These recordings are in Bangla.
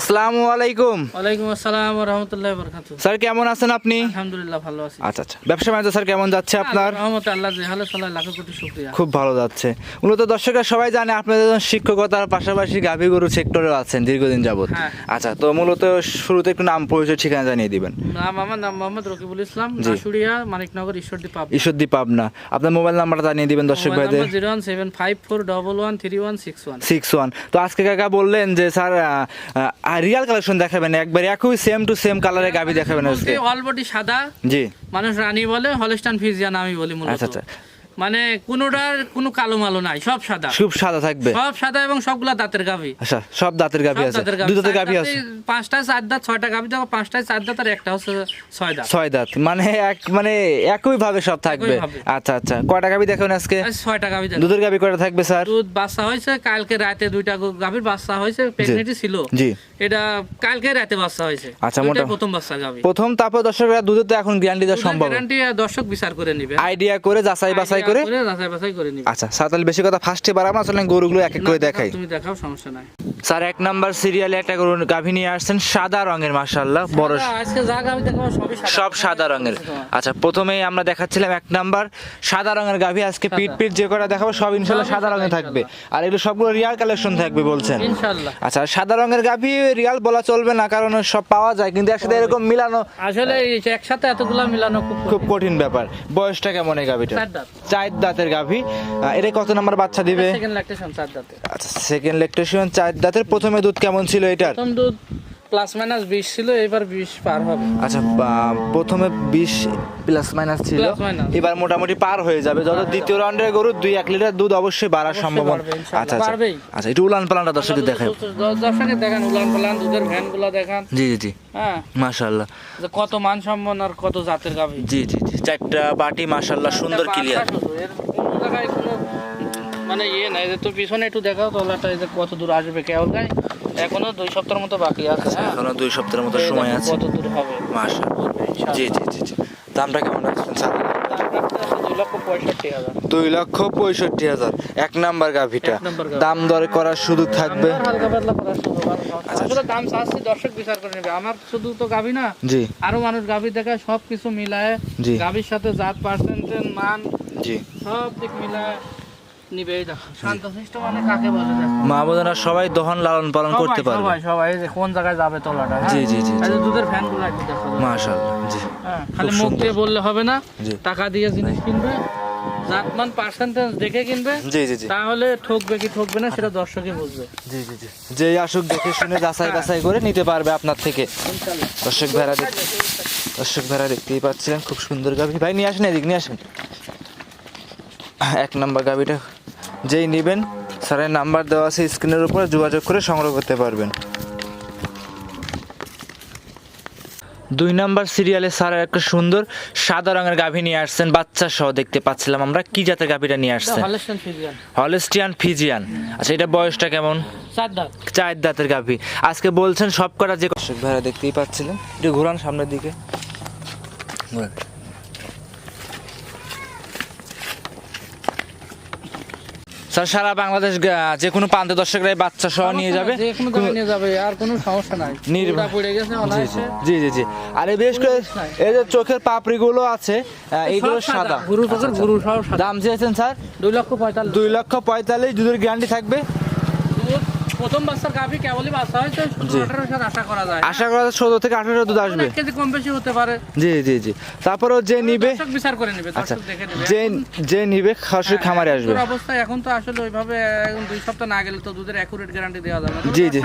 আসসালামু আলাইকুম। ওয়ালাইকুম আসসালাম রহমতুল্লাহ বরকাত স্যার কেমন আছেন আপনি? আলহামদুলিল্লাহ ভালো আছি। আচ্ছা আচ্ছা। ব্যবসা বাণিজ্য স্যার কেমন যাচ্ছে আপনার? রহমত আল্লাহ লাখো কোটি শুক্রিয়া। খুব ভালো যাচ্ছে। মূলত দর্শকরা সবাই জানে আপনাদের শিক্ষকতার পাশাপাশি গাভী গরু সেক্টরেও আছেন দীর্ঘদিন যাবত হ্যাঁ। আচ্ছা তো মূলত শুরুতে একটু নাম পরিচয় ঠিকানা জানিয়ে দিবেন। নাম আমার নাম মোহাম্মদ রকিবুল ইসলাম জি। মানিকনগর ঈশ্বরদী পাব ঈশ্বরদী পাবনা। আপনার মোবাইল নাম্বারটা জানিয়ে দিবেন দর্শক ভাইদের। Zero one seven five four double one three one six one. Six one. তো আজকে কাকা বললেন যে স্যার রিয়াল কালেকশন দেখাবেন একবার একই সেম টু সেম কালারের গাবি দেখাবেন আজকে। অলবডি সাদা জি। মানুষ রানী বলে হলস্টান ফিজিয়ান আমি বলি মূলত। আচ্ছা, আচ্ছা। মানে কোনোটার কোনো কালো মালো নাই সব সাদা। খুব সাদা থাকবে। সব সাদা এবং সবগুলা দাঁতের গাভি। আচ্ছা সব দাঁতের গাভী আছে। দুই দাঁতের গাভী আছে। পাঁচটা চার দাঁত ছয়টা গাভি দেখো পাঁচটায় চার দাঁত আর একটা হচ্ছে ছয় দাঁত। ছয় দাঁত। মানে এক মানে একই ভাবে সব থাকবে। আচ্ছা আচ্ছা। কয়টা গাভী দেখুন আজকে? ছয়টা গাভি দুধের গাভী কয়টা থাকবে স্যার? দুধ বাচ্চা হয়েছে কালকে রাতে দুইটা গাভীর বাচ্চা হয়েছে প্রেগনেন্টি ছিল। জি। এটা কালকে রাতে বাচ্চা হয়েছে। আচ্ছা, মোটা- প্রথম বাচ্চা গাভী। প্রথম তারপর দর্শকরা দুধে তো এখন গ্যারান্টি দেওয়া সম্ভব। গ্যারান্টি দর্শক বিচার করে নিবে। আইডিয়া করে যাচাই বাছাই বাছাই করে আচ্ছা সাতাল বেশি কথা ফার্স্টে বাড়াবো না চলেন গরুগুলো এক এক করে দেখাই। তুমি দেখাও সমস্যা নাই। স্যার এক নাম্বার সিরিয়ালে একটা গরু গাভী নিয়ে আসছেন সাদা রঙের মাশাআল্লাহ বড় সব সাদা রঙের। আচ্ছা প্রথমেই আমরা দেখাচ্ছিলাম এক নাম্বার সাদা রঙের গাভী আজকে পিট পিট যে কটা দেখাবো সব ইনশাল্লাহ সাদা রঙে থাকবে। আর এগুলো সবগুলো রিয়াল কালেকশন থাকবে বলছেন। আচ্ছা সাদা রঙের গাভী রিয়াল বলা চলবে না কারণ সব পাওয়া যায় কিন্তু একসাথে এরকম মিলানো আসলে একসাথে এতগুলা মিলানো খুব খুব কঠিন ব্যাপার। বয়সটা কেমন এই গাভীটা চার দাঁতের গাভী। এটা কত নাম্বার বাচ্চা দিবে? সেকেন্ড ল্যাকটেশন চার দাঁতে আচ্ছা সেকেন্ড লেকটেশন চার দাঁতের প্রথমে দুধ কেমন ছিল এটার? প্রথম দুধ প্লাস মাইনাস বিশ ছিল এবার বিশ পার হবে। আচ্ছা প্রথমে বিশ প্লাস মাইনাস ছিল এবার মোটামুটি পার হয়ে যাবে। যত দ্বিতীয় রাউন্ডের গরু দুই এক লিটার দুধ অবশ্যই বাড়ার সম্ভাবনা। আচ্ছা আচ্ছা। আচ্ছা একটু উলান পালানটা দর্শকদের দেখায় দর্শকে দেখান উলান পালান দুধের ভ্যানগুলো দেখান। জি জি জি। হ্যাঁ। মাশাল্লাহ যে কত মান সম্মান আর কত জাতের গাভী। জি জি জি। চারটা বাটি মাশাল্লাহ সুন্দর ক্লিয়ার এর কোনো জায়গায় কোনো মানে ইয়ে নাই যে তোর পিছনে একটু দেখাও তলাটা যে কত দূর আসবে গাই এখনও দুই সপ্তাহের মতো বাকি আছে হ্যাঁ? এখনও দুই সপ্তাহের মতো সময় দেখো আছে। কত দূর হবে। ইনশাআল্লাহ। জি জি জি জি। দামটা কেমন রাখছেন স্যার? দুই লক্ষ পঁয়ষট্টি হাজার। এক নাম্বার গাভিটা। দাম দর করার সুযোগ থাকবে। আর আচ্ছা, আসলে দাম চাচ্ছি দর্শক বিচার করে নেবে। আমার শুধু তো গাভী না জি। আরও মানুষ গাভী দেখায় সব কিছু মিলায়। জি। গাভীর সাথে জাত পার্সেন্টেজ মান জি। সব দিক মিলায়। মা বোনেরা সবাই দহন লালন পালন করতে পারবে। সবাই সবাই যে কোন জায়গায় যাবে তলাটা? জি, জি, জি, এই জি। যে দুধের ফ্যান একটু দেখো মাশাল্লাহ জি। খালি মুখ দিয়ে বললে হবে না টাকা দিয়ে জিনিস কিনবে জাতমান পার্সেন্টেজ দেখে কিনবে জি জি জি। তাহলে ঠকবে কি ঠকবে না সেটা দর্শকই বুঝবে। জি জি জি। যে আসুক দেখে শুনে যাচাই বাছাই করে নিতে পারবে আপনার থেকে। দর্শক ভাইরা দর্শক ভাইরা দেখতেই পাচ্ছিলেন খুব সুন্দর গাভি। ভাই নিয়ে আসেন এদিক নিয়ে আসেন। এক নম্বর গাভিটা যেই নেবেন স্যারের নাম্বার দেওয়া আছে স্ক্রিনের উপরে যোগাযোগ করে সংগ্রহ করতে পারবেন। দুই নাম্বার সিরিয়ালে স্যার একটা সুন্দর সাদা রঙের গাভী নিয়ে আসছেন বাচ্চা সহ দেখতে পাচ্ছিলাম আমরা। কি জাতের গাভীটা নিয়ে আসছেন? হলেস্টিয়ান ফিজিয়ান আচ্ছা এটা বয়সটা কেমন? চার দাঁতের গাভী। আজকে বলছেন সব কটা যে ভাইরা দেখতেই পাচ্ছিলেন। একটু ঘোরান সামনের দিকে। ঘোরান। স্যার সারা বাংলাদেশ যে কোনো প্রান্তে দর্শকরা বাচ্চা সহ নিয়ে যাবে। যে কোনো নিয়ে যাবে আর কোনো সমস্যা নাই। নির্ভর- পড়ে গেছে জি জি জি আর এই বেশ করে এই যে চোখের পাপড়ি গুলো আছে এইগুলো সাদা গুরু চোখের গুরু সব দাম চেয়েছেন স্যার? দুই লক্ষ পঁয়তাল্লিশ। দুই লক্ষ পঁয়তাল্লিশ দুধের গ্যারান্টি থাকবে? প্রথম বাচ্চার গাভি কেবলই বাচ্চা হয়েছে জি। আঠারো সাল আশা করা যায়। আশা করা যায় ষোলো থেকে আঠারো দুধ আসবে। কেজি কম বেশি হতে পারে। জি জি জি। তারপরেও যে নিবে বিচার করে নেবে আচ্ছা। যে যে নিবে সরাসরি খামারে আসবে। অবস্থা এখন তো আসলে ওইভাবে এখন দুই সপ্তাহ না গেলে তো দুধের অ্যাকুরেট গ্যারান্টি দেওয়া যাবে না। জি, জি।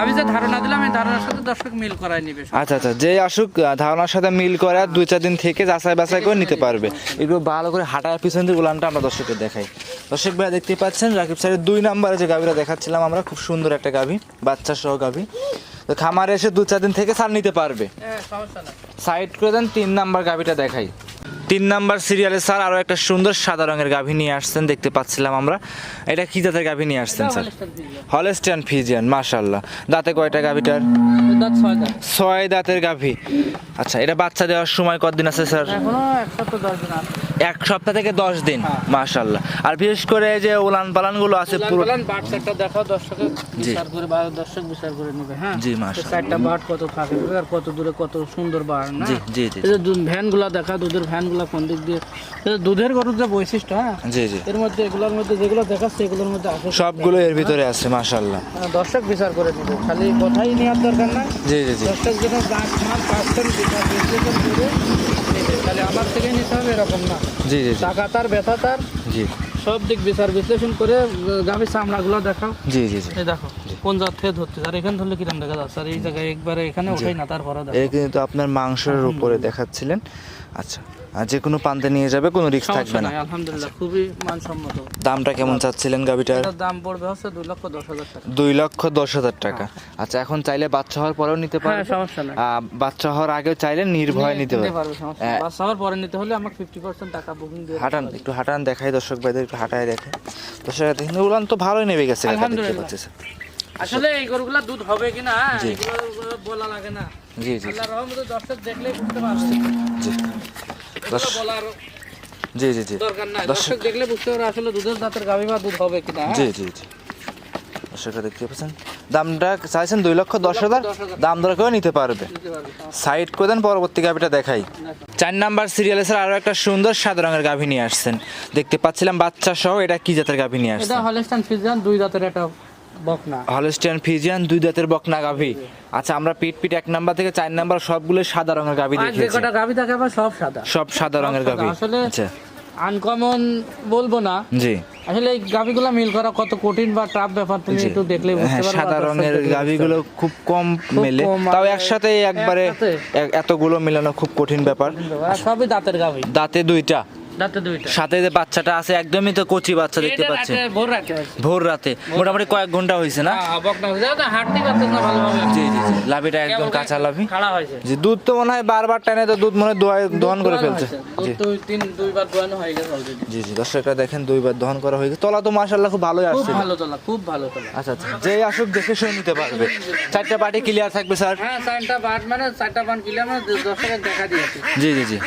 আমি যে ধারণা দিলাম এই ধারণার সাথে দর্শক মিল করায় নিবে। আচ্ছা আচ্ছা। যে আসুক ধারণার সাথে মিল করে দুই চার দিন থেকে যাচাই বাছাই করে নিতে পারবে। এগুলো ভালো করে হাঁটার পিছন দিয়ে উলানটা আমরা দর্শকের দেখাই। দর্শক ভাই দেখতে পাচ্ছেন রাকিব স্যারের দুই নাম্বারে যে গাভীরা দেখাচ্ছিলাম আমরা খুব সুন্দর একটা গাভী বাচ্চা সহ গাভী। তো খামারে এসে দু চার দিন থেকে সার নিতে পারবে। হ্যাঁ সাইড করে দেন তিন নাম্বার গাভীটা দেখাই। তিন নাম্বার সিরিয়ালে স্যার আরও একটা সুন্দর সাদা রঙের গাভী নিয়ে আসছেন দেখতে পাচ্ছিলাম আমরা। এটা কি জাতের গাভী নিয়ে আসছেন স্যার? হলেস্টিয়ান ফিজিয়ান মাশাল্লাহ দাঁতে কয়টা গাভীটার? ছয় দাঁতের গাভী। আচ্ছা এটা বাচ্চা দেওয়ার সময় কতদিন আছে স্যার? এক সপ্তাহ থেকে দশ দিন হ্যাঁ। মাশাল্লাহ আর বিশেষ করে এই যে উলান পালানগুলো আছে পুরো বাট দর্শকের বিচার করে দর্শক বিচার করে নেবে হ্যাঁ? জি, মাশাআল্লাহ। চারটা বাট কত থাকে আর কত দূরে কত সুন্দর বার না? জি দেখা দুধের ভ্যানগুলা কোন দিক দিয়ে? দুধের গরুর যে বৈশিষ্ট্য হ্যাঁ? জি জি। এর মধ্যে এগুলোর মধ্যে যেগুলো দেখাচ্ছে এগুলোর মধ্যে আসে সবগুলো এর ভিতরে আছে মাশাল্লাহ হ্যাঁ, দর্শক বিচার করে নেবে খালি কথাই নেওয়ার দরকার না জি জি জি। দর্শক যেন দাঁত মাল পাচ্ছেন বিচার বিশ্লেষণ করে তাহলে আমার থেকে নিতে হবে এরকম না। জি জি টাকা তার ব্যথা তার। জি। সব দিক বিচার বিশ্লেষণ করে গাভীর চামড়াগুলো দেখাও। জি জি জি। এই দেখো কোন জাত থেকে ধরতে আর এখানে ধরলে কিরম দেখা যাচ্ছে? আর এই জায়গায় একবারে এখানে ওঠাই না তারপরে দেখো। কিন্তু আপনার মাংসের উপরে দেখাচ্ছিলেন। আচ্ছা। যে কোনো পান্তে নিয়ে যাবে কোনো রিস্ক থাকবে না। আলহামদুলিল্লাহ খুবই মানসম্মত। দামটা কেমন চাচ্ছিলেন গাবিটার? দাম পড়বে হচ্ছে দুই লক্ষ দশ হাজার টাকা। দুই লক্ষ দশ হাজার টাকা। আচ্ছা এখন চাইলে বাচ্চা হওয়ার পরেও নিতে হ্যাঁ পারবে? সমস্যা নাই। বাচ্চা হওয়ার আগেও চাইলে নির্ভয় নিতে পারবে। বাচ্চা হওয়ার পরে নিতে হলে আমাকে ফিফটি পার্সেন্ট টাকা বুকিং দিয়ে হাঁটান একটু হাঁটান দেখাই দর্শক ভাইদের একটু হাঁটায় দেখে। দর্শক দেখেন উলান তো ভালোই নেমে গেছে আলহামদুলিল্লাহ। আসলে এই গরুগুলা দুধ হবে কিনা এগুলো বলা লাগে না। জি জি। আল্লাহ রহমতে দর্শক দেখলেই বুঝতে পারছে জি। জি জি জি। দর্শক- দর্শক দেখলে বুঝতে পারবে আসলে দুধের দাঁতের গাভী বা দুধ হবে কিনা হ্যাঁ? জি জি জি। দর্শকরা দেখতে পাচ্ছেন? দামটা চাইছেন দুই লক্ষ দশ হাজার। দাম দর করে নিতে পারবে। সমস্যা সাইড করে দেন পরবর্তী গাভিটা দেখাই। চার নাম্বার সিরিয়ালে স্যার আরও একটা সুন্দর সাদা রঙের গাভী নিয়ে আসছেন। দেখতে পাচ্ছিলাম বাচ্চা সহ এটা কি জাতের গাভী নিয়ে এটা আসছেন? দুই দাঁতের একটা বকনা। হলস্টিয়ান ফিজিয়ান দুই দাঁতের বকনা গাভী। আচ্ছা আমরা পিট পিট এক নাম্বার থেকে চার নাম্বার সবগুলো সাদা রঙের গাভী আর যে দেখিয়েছি। কটা গাভী থাকে আবার সব সাদা। সব সাদা রঙের। গাভী। আসলে আচ্ছা। আনকমন বলব না। জি। আসলে এই গাভীগুলো মিল করা কত কঠিন বা টাফ ব্যাপার তুমি একটু দেখলে বুঝতে হ্যাঁ পারবে সাদা রঙের গাভীগুলো খুব কম মেলে। তাও একসাথে একবারে এতগুলো মেলানো খুব কঠিন ব্যাপার। সবই দাঁতের গাভী। দাঁতে দুইটা। সাথে যে বাচ্চাটা আছে একদমই তো কচি বাচ্চা দেখতে পাচ্ছেন ভোর রাতে মোটামুটি কয়েক ঘণ্টা হয়েছে না? হ্যাঁ, জি জি জি। লাভিটা একদম কাঁচা লাভি। জি দুধ তো মনে হয় বারবার টানে তো দুধ মনে হয় দহন করে ফেলছে। হয়ে জি জি দর্শকরা দেখেন দুইবার দহন করা হয়ে গেছে। তলা তো মাশাল্লাহ খুব ভালোই খুব আসছে। ভালো তোলা খুব ভালো তোলা। আচ্ছা আচ্ছা। যে আসুক দেখে শুনে নিতে পারবে। চারটা পার্টি ক্লিয়ার থাকবে স্যার। হ্যাঁ চারটা বাট মানে চারটা বাট কিলে আমরা দর্শকের দেখা দিয়েছি জি জি জি।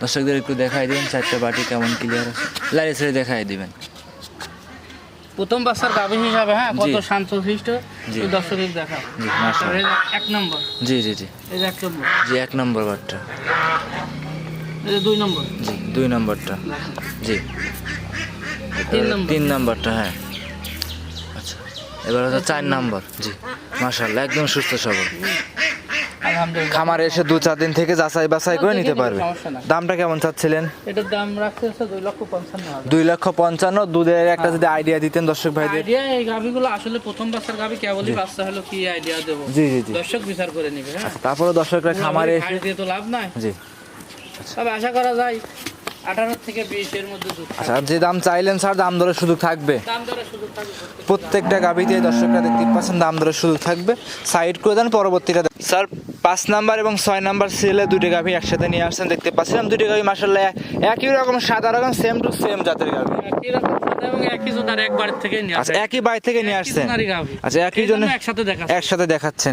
দর্শকদের একটু দেখাই দিবেন চারটা বাটি কেমন ক্লিয়ার আছে। লাইরে ছেড়ে দেখাই দিবেন। প্রথম বাচ্চার গাভী হিসাবে হ্যাঁ কত। শান্ত শিষ্ট জি। দর্শকের দেখা এক নম্বর। জি জি জি। এই যে এক নম্বর। জি এক নম্বর বারটা এই যে দুই নম্বর। জি দুই নম্বরটা। জি। তিন নম্বর। তিন নাম্বারটা হ্যাঁ। আচ্ছা। এবার হচ্ছে চার নম্বর। জি মাশাল্লাহ একদম সুস্থ সবল। খামারে এসে দু চার দিন থেকে যাচাই বাছাই করে নিতে পারবে। দামটা কেমন চাচ্ছিলেন? এটার দাম রাখতে দুই লক্ষ পঞ্চান্ন দুই লক্ষ পঞ্চান্ন দুধের একটা যদি আইডিয়া দিতেন দর্শক ভাইদের। আইডিয়া এই গাভিগুলো আসলে প্রথম বাচ্চার গাভি কেবলই বাচ্চা হলো কি আইডিয়া দেবো? জি জি জি। দর্শক বিচার করে নিবে হ্যাঁ? তারপরে দর্শকরা খামারে এসে তো লাভ নাই। জি। তবে আশা করা যায় আঠারো থেকে বিশ এর মধ্যে দুধ আচ্ছা যে দাম চাইলেন স্যার দাম দরের সুযোগ থাকবে? দাম দরে সুযোগ প্রত্যেকটা গাবিতে দর্শকরা দেখতে পাচ্ছেন দাম দরের সুযোগ থাকবে। সাইড করে দেন পরবর্তীটা। স্যার পাঁচ নাম্বার এবং ছয় নাম্বার সিরিয়ালে দুটো গাভি একসাথে নিয়ে আসছেন দেখতে পাচ্ছিলাম। দুটো গাভি মাসাল্লাহ একই রকম সাদা রকম সেম টু সেম জাতের গাভি। একই আচ্ছা বাড়ি থেকে নিয়ে আসছেন। আচ্ছা একই জন্য একসাথে দেখাচ্ছেন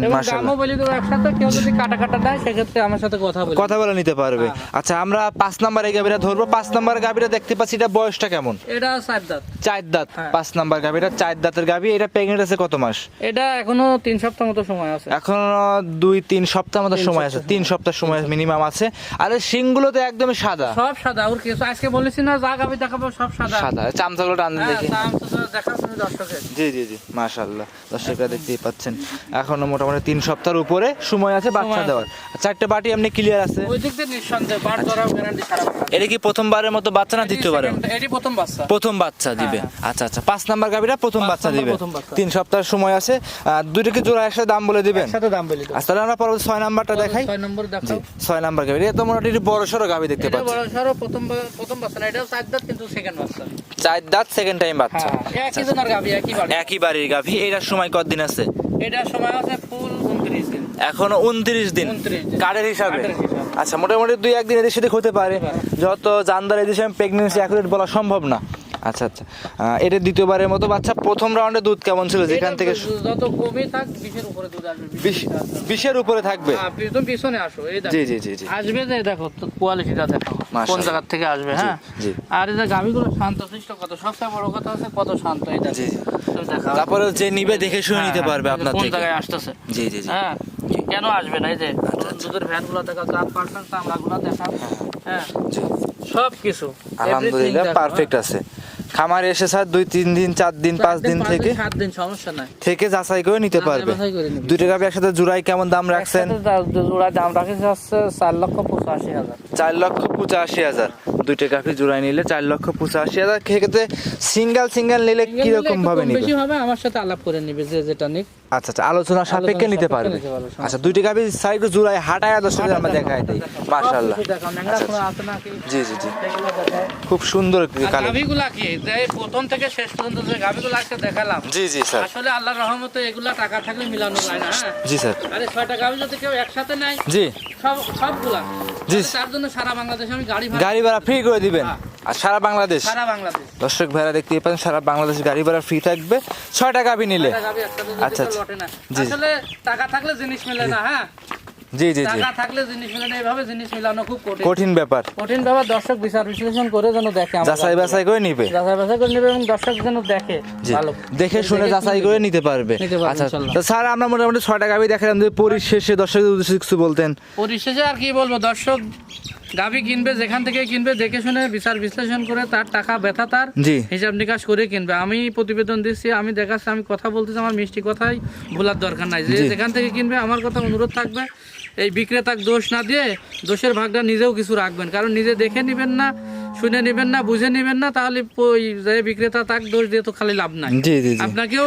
কথা বলে নিতে পারবে। হ্যাঁ। আচ্ছা আমরা পাঁচ নাম্বার এই গাভিটা ধরবো। পাঁচ নাম্বার গাভিটা দেখতে পাচ্ছি এটা বয়সটা কেমন? এটা চার দাঁত। চার দাঁত। হ্যাঁ। পাঁচ নাম্বার গাভিটা চার দাঁতের গাভি। এটা প্রেগনেন্ট আছে কত মাস? এটা এখনও তিন সপ্তাহ মতো সময় আছে। এখন দুই তিন সপ্তাহ মতো সময় আছে তিন সপ্তাহ সময় মিনিমাম আছে। আর শিংগুলো তো একদম সাদা। সব সাদা ওর কিছু আজকে বলেছি না যা গাভি দেখাবো সব সাদা। সাদা। চামচাগুলো টান হ্যাঁ, দেখি। জি জি জি মাশাল্লাহ দর্শকরা দেখতেই পাচ্ছেন। এখনও মোটামুটি তিন সপ্তাহের উপরে সময় আছে বাচ্চা দেওয়ার। চারটে বাটি এমনি ক্লিয়ার আছে। ওই দিক দিয়ে নিঃসন্দেহে বার। ধরাও গ্যারান্টি না। এটা কি প্রথমবারের মতো বাচ্চা না দ্বিতীয়বারের মতো? এটি প্রথম বাচ্চা। প্রথম বাচ্চা দিবে। আচ্ছা আচ্ছা। পাঁচ নাম্বার গাভিটা প্রথম বাচ্চা দিবে। তিন সপ্তাহ সময় আছে। আর দুইটাকে জোড়া একসাথে দাম বলে দিবেন? একসাথে দাম বলি আচ্ছা তাহলে আমরা পরবর্তী ছয় নাম্বারটা দেখাই। ছয় নম্বর ছয় নাম্বার গাভি। এটা তো মোটামুটি বড় সড়ো গাভি দেখতে পাচ্ছি। বড় সড়ো প্রথম প্রথম বাচ্চা না এটাও চার দাঁত কিন্তু সেকেন্ড বাচ্চা। চার দাঁত সেকেন্ড টাইম বাচ্চা। হ্যাঁ একই জনের গাভি একই বাড়ি একই বাড়ির গাভি। এটার সময় কতদিন আছে? এটার সময় আছে ফুল উনত্রিশ দিন। এখনও উনত্রিশ দিন। 29 দিন। কার্ডের হিসাবে? আচ্ছা মোটামুটি দুই একদিন এদিক সেদিক হতে পারে। যত জানদার এদিক প্রেগনেন্সি অ্যাকুরেট বলা সম্ভব না। আচ্ছা আচ্ছা। এটা দ্বিতীয়বারের মতো। বাচ্চা প্রথম রাউন্ডে দুধ কেমন ছিল? যেখান থেকে যত কমই থাক বিশের উপরে দুধ আসবে বিশের উপরে থাকবে? হ্যাঁ, তুমি পিছনে আসো এই দেখো। জি জি জি জি। আসবে যে দেখো কোয়ালিটিটা দেখো কোন। জায়গা থেকে আসবে হ্যাঁ? জি। আর এই যে গাভিগুলো শান্ত শিষ্ট কত সবচেয়ে বড় কথা হচ্ছে কত শান্ত এই দেখো। জি জি। তারপরে যে নিবে দেখে শুনে হ্যাঁ, নিতে হ্যাঁ, পারবে আপনার কোন জায়গায় আসতেছে। জি জি জি। হ্যাঁ কেন আসবে না এই যে আচ্ছা, দুধের ভ্যানগুলো দেখা চার পার্সেন্ট আমরা গুলো দেখা। হ্যাঁ সব কিছু আলহামদুলিল্লাহ পারফেক্ট আছে। খামারে এসে স্যার দুই তিন দিন চার দিন পাঁচ দিন থেকে সাত দিন সমস্যা নাই। থেকে যাচাই করে নিতে পারবে। দুইটা গাভি একসাথে জোড়াই কেমন দাম রাখছেন? জোড়া দাম রাখে হচ্ছে চার লক্ষ পঁচাশি হাজার। চার লক্ষ পঁচাশি হাজার। দুইটা গাভি জোড়াই নিলে চার লক্ষ পঁচাশি হাজার। সেক্ষেত্রে সিঙ্গেল সিঙ্গেল নিলে কীরকম ভাবে নিবে? বেশি হবে আমার সাথে আলাপ করে নিবে যে যেটা নিক। আচ্ছা আচ্ছা আলোচনা সাপেক্ষে নিতে পারবে। আচ্ছা দুইটা গাভি সাইড জোড়াই হাঁটায় দর্শক আমরা দেখাই দিই। মাশাআল্লাহ। আচ্ছা, নাকি? জি জি জি। খুব সুন্দর গাভীগুলা কি? প্রথম থেকে শেষ পর্যন্ত যে গাভীগুলো আজকে দেখালাম। জি জি স্যার। আসলে আল্লাহর রহমতে এগুলা টাকা থাকলে মিলানো যায় না হ্যাঁ? জি স্যার। আরে ছয়টা গাভী যদি কেউ একসাথে নেয় জি। সব সবগুলা। জি। তার জন্য সারা বাংলাদেশে আমি গাড়ি ভাড়া গাড়ি ভাড়া ফ্রি করে দিবেন। হ্যাঁ। আর সারা বাংলাদেশ। সারা বাংলাদেশ। দর্শক ভাইরা দেখতে পাচ্ছেন সারা বাংলাদেশ গাড়ি ভাড়া ফ্রি থাকবে। ছয়টা গাভি নিলে। আচ্ছা, আচ্ছা। জি। আসলে টাকা থাকলে জিনিস মেলে না হ্যাঁ? জি জি জি। টাকা থাকলে জিনিস মেলে না এভাবে জিনিস মেলানো খুব কঠিন। কঠিন ব্যাপার। কঠিন ব্যাপার দর্শক বিচার বিশ্লেষণ করে যেন দেখে আমার যাচাই বাছাই করে নিবে। যাচাই বাছাই করে নিবে এবং দর্শক যেন দেখে ভালো। দেখে শুনে যাচাই করে নিতে পারবে। আচ্ছা তো স্যার আমরা মোটামুটি ছয়টা গাভি দেখালাম যদি পরিশেষে দর্শকদের উদ্দেশ্যে কিছু বলতেন। পরিশেষে আর কি বলব দর্শক গাভী কিনবে যেখান থেকে কিনবে দেখে শুনে বিচার বিশ্লেষণ করে তার টাকা ব্যথা তার হিসাব নিকাশ করে কিনবে। আমি প্রতিবেদন দিচ্ছি আমি দেখাচ্ছি আমি কথা বলতেছি আমার মিষ্টি কথাই ভোলার দরকার নাই। যে যেখান থেকে কিনবে আমার কথা অনুরোধ থাকবে। এই বিক্রেতাকে দোষ না দিয়ে দোষের ভাগটা নিজেও কিছু রাখবেন। কারণ নিজে দেখে নেবেন না শুনে নেবেন না বুঝে নেবেন না তাহলে বিক্রেতা তাকে দোষ দিয়ে তো খালি লাভ নাই। আপনাকেও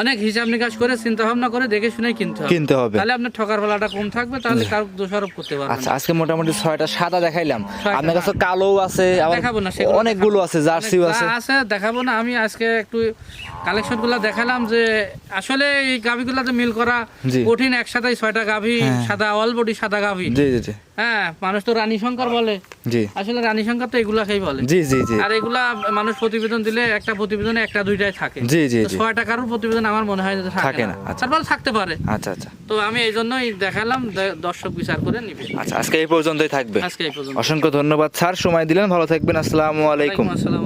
অনেক হিসাব নিকাশ করে চিন্তা ভাবনা করে দেখে শুনে কিনতে হবে। কিনতে হবে। তাহলে আপনার ঠকার বেলাটা কম থাকবে তাহলে কারও দোষারোপ করতে পারবেন আচ্ছা আজকে মোটামুটি ছয়টা সাদা দেখাইলাম। আপনার কাছে কালো আছে আবার দেখাবো না, অনেকগুলো আছে জার্সিও আছে। আছে দেখাবো না। আমি আজকে একটু কালেকশনগুলো দেখালাম যে আসলে এই গাভিগুলাতে মিল করা কঠিন একসাথে ছয়টা গাভি সাদা অল বডি সাদা গাভি। জি জি জি। হ্যাঁ মানুষ তো রানী শঙ্কর বলে। জি। আসলে রানী শঙ্কর তো এগুলাকেই বলে। জি জি জি। আর এগুলা মানুষ প্রতিবেদন দিলে একটা প্রতিবেদনে একটা দুইটাই থাকে। জি জি ছয়টা কারোর প্রতিবেদন আমার মনে হয় থাকে না, আচ্ছা। তারপর থাকতে পারে। আচ্ছা আচ্ছা। তো আমি এই জন্যই দেখালাম দর্শক বিচার করে নিবে। আচ্ছা আজকে এই পর্যন্তই থাকবে। আজকে এই পর্যন্ত অসংখ্য ধন্যবাদ স্যার। সময় দিলেন। ভালো থাকবেন। আসসালামু আলাইকুম। আসসালাম।